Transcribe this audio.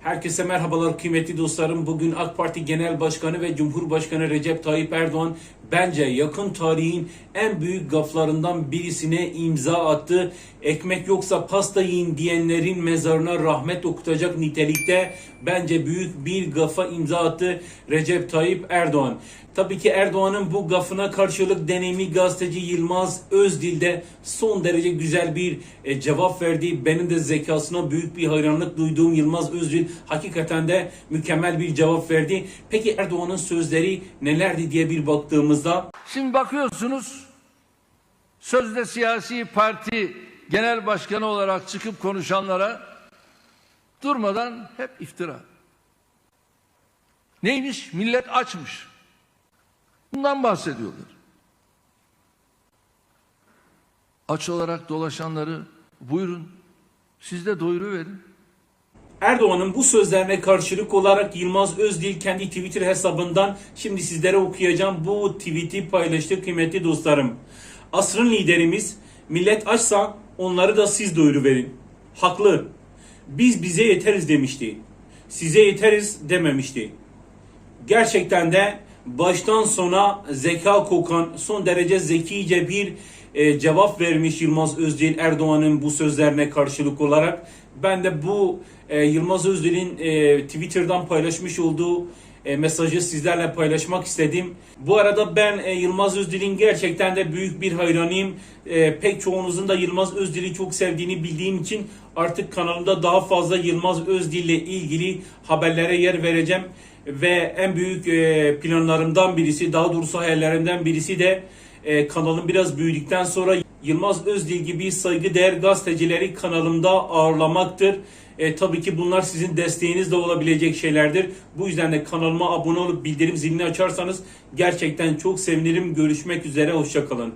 Herkese merhabalar kıymetli dostlarım. Bugün AK Parti Genel Başkanı ve Cumhurbaşkanı Recep Tayyip Erdoğan bence yakın tarihin en büyük gaflarından birisine imza attı. Ekmek yoksa pasta yiyin diyenlerin mezarına rahmet okutacak nitelikte bence büyük bir gafa imza attı Recep Tayyip Erdoğan. Tabii ki Erdoğan'ın bu gafına karşılık deneyimli gazeteci Yılmaz Özdil de son derece güzel bir e, cevap verdi. Benim de zekasına büyük bir hayranlık duyduğum Yılmaz Özdil hakikaten de mükemmel bir cevap verdi. Peki Erdoğan'ın sözleri nelerdi diye bir baktığımızda Şimdi bakıyorsunuz sözde siyasi parti genel başkanı olarak çıkıp konuşanlara durmadan hep iftira. Neymiş? Millet açmış. Bundan bahsediyorlar. Aç olarak dolaşanları buyurun siz de doyuru verin. Erdoğan'ın bu sözlerine karşılık olarak Yılmaz Özdil kendi Twitter hesabından şimdi sizlere okuyacağım bu tweet'i paylaştı kıymetli dostlarım. Asrın liderimiz millet açsa onları da siz doyuruverin. Haklı. Biz bize yeteriz demişti. Size yeteriz dememişti. Gerçekten de baştan sona zeka kokan son derece zekice bir e, cevap vermiş Yılmaz Özdil Erdoğan'ın bu sözlerine karşılık olarak. Ben de bu e, Yılmaz Özdil'in e, Twitter'dan paylaşmış olduğu e, mesajı sizlerle paylaşmak istedim. Bu arada ben e, Yılmaz Özdil'in gerçekten de büyük bir hayranıyım. E, pek çoğunuzun da Yılmaz Özdil'i çok sevdiğini bildiğim için artık kanalımda daha fazla Yılmaz Özdil ile ilgili haberlere yer vereceğim. Ve en büyük e, planlarımdan birisi, daha doğrusu hayallerimden birisi de e, kanalım biraz büyüdükten sonra Yılmaz Özdil gibi saygıdeğer gazetecileri kanalımda ağırlamaktır. E, tabii ki bunlar sizin desteğinizle olabilecek şeylerdir. Bu yüzden de kanalıma abone olup bildirim zilini açarsanız gerçekten çok sevinirim. Görüşmek üzere, hoşçakalın.